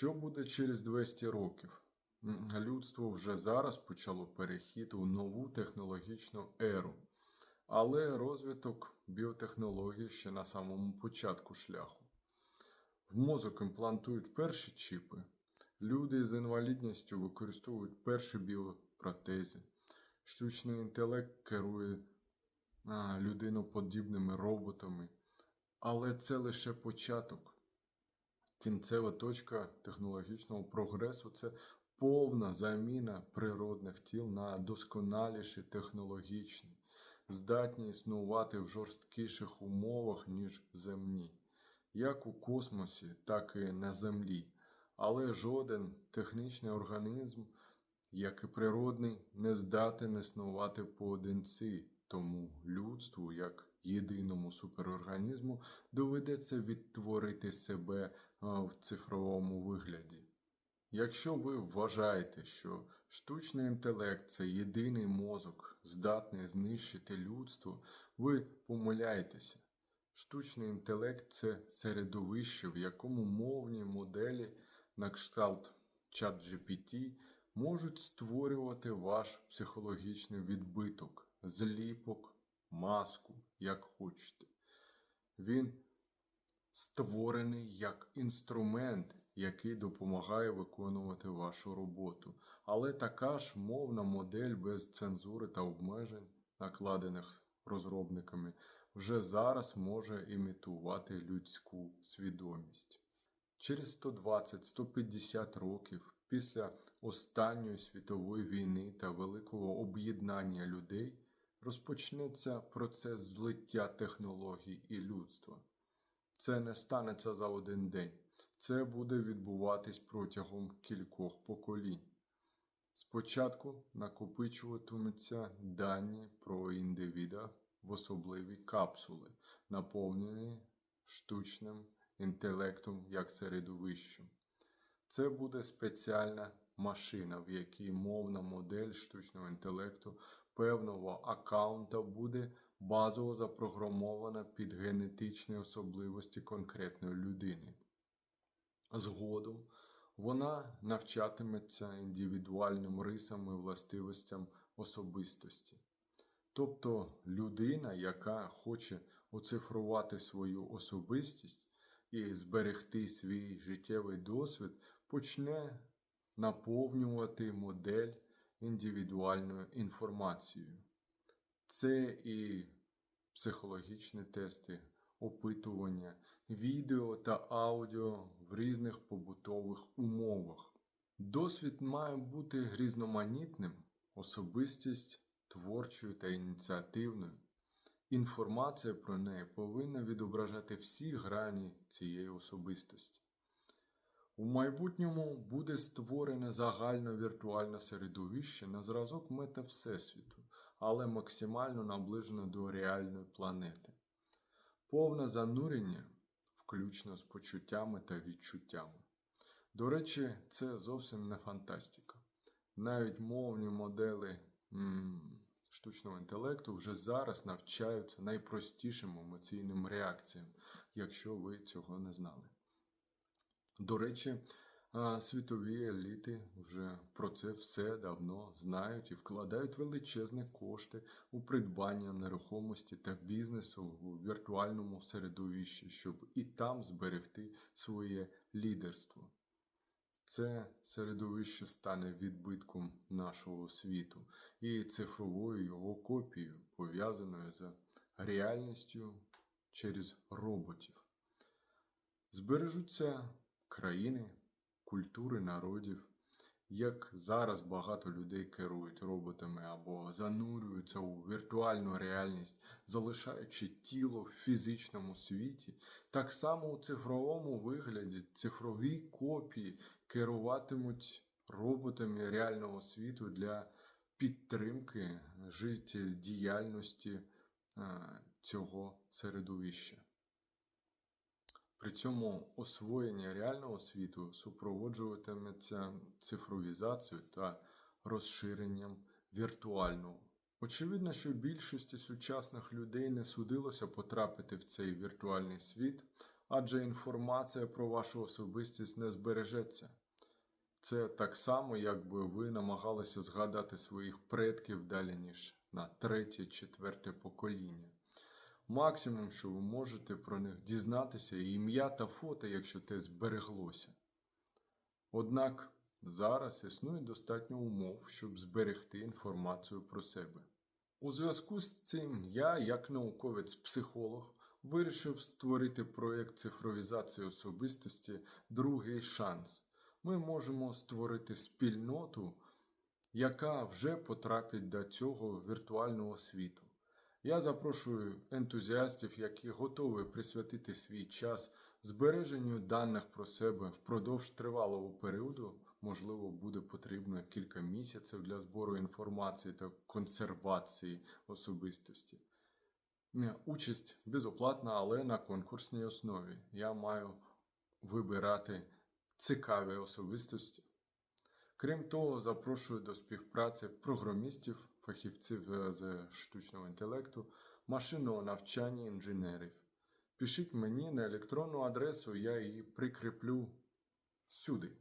Що буде через 200 років? Людство вже зараз почало перехід у нову технологічну еру, але розвиток біотехнологій ще на самому початку шляху. В мозок імплантують перші чіпи. Люди з інвалідністю використовують перші біопротези. Штучний інтелект керує людиноподібними роботами. Але це лише початок. Кінцева точка технологічного прогресу це повна заміна природних тіл на досконаліші технологічні, здатні існувати в жорсткіших умовах, ніж земні, як у космосі, так і на землі. Але жоден технічний організм, як і природний, не здатен існувати поодинці, тому людству, як єдиному суперорганізму, доведеться відтворити себе в цифровому вигляді. Якщо ви вважаєте, що штучний інтелект це єдиний мозок, здатний знищити людство, ви помиляєтеся. Штучний інтелект це середовище, в якому мовні моделі на кшталт ChatGPT можуть створювати ваш психологічний відбиток, зліпок, маску, як хочете. Він створений як інструмент, який допомагає виконувати вашу роботу. Але така ж мовна модель без цензури та обмежень, накладених розробниками, вже зараз може імітувати людську свідомість. Через 120-150 років після останньої світової війни та великого об'єднання людей розпочнеться процес злиття технологій і людства. Це не станеться за один день. Це буде відбуватись протягом кількох поколінь. Спочатку накопичуватимуться дані про індивіда в особливі капсули, наповнені штучним інтелектом як середовищем. Це буде спеціальна машина, в якій мовна модель штучного інтелекту певного аккаунта буде базово запрограмована під генетичні особливості конкретної людини. Згодом вона навчатиметься індивідуальним рисам і властивостям особистості. Тобто людина, яка хоче оцифрувати свою особистість і зберегти свій життєвий досвід, почне наповнювати модель індивідуальною інформацією. Це і психологічні тести, опитування, відео та аудіо в різних побутових умовах. Досвід має бути різноманітним, особистість творчою та ініціативною. Інформація про неї повинна відображати всі грані цієї особистості. У майбутньому буде створене загальне віртуальне середовище на зразок мета Всесвіту, але максимально наближене до реальної планети. Повне занурення, включно з почуттями та відчуттями. До речі, це зовсім не фантастика. Навіть мовні модели м штучного інтелекту вже зараз навчаються найпростішим емоційним реакціям, якщо ви цього не знали. До речі, світові еліти вже про це все давно знають і вкладають величезні кошти у придбання нерухомості та бізнесу у віртуальному середовищі, щоб і там зберегти своє лідерство. Це середовище стане відбитком нашого світу і цифровою його копією, пов'язаною з реальністю через роботів. Збережуться країни, культури народів, як зараз багато людей керують роботами або занурюються у віртуальну реальність, залишаючи тіло в фізичному світі, так само у цифровому вигляді цифрові копії керуватимуть роботами реального світу для підтримки життєдіяльності цього середовища. При цьому освоєння реального світу супроводжуватиметься цифровізацією та розширенням віртуального. Очевидно, що більшості сучасних людей не судилося потрапити в цей віртуальний світ, адже інформація про вашу особистість не збережеться. Це так само, якби ви намагалися згадати своїх предків далі ніж на третє, четверте покоління. Максимум, що ви можете про них дізнатися, ім'я та фото, якщо те збереглося. Однак зараз існує достатньо умов, щоб зберегти інформацію про себе. У зв'язку з цим я, як науковець-психолог, вирішив створити проєкт цифровізації особистості Другий шанс. Ми можемо створити спільноту, яка вже потрапить до цього віртуального світу. Я запрошую ентузіастів, які готові присвятити свій час збереженню даних про себе впродовж тривалого періоду. Можливо, буде потрібно кілька місяців для збору інформації та консервації особистості. Е, Участь безоплатна, але на конкурсній основі. Я маю вибирати цікаві особистості. Крім того, запрошую до співпраці програмістів, фахівців е, з штучного інтелекту, машинного навчання інженерів. Пишіть мені на електронну адресу, я її прикріплю сюди.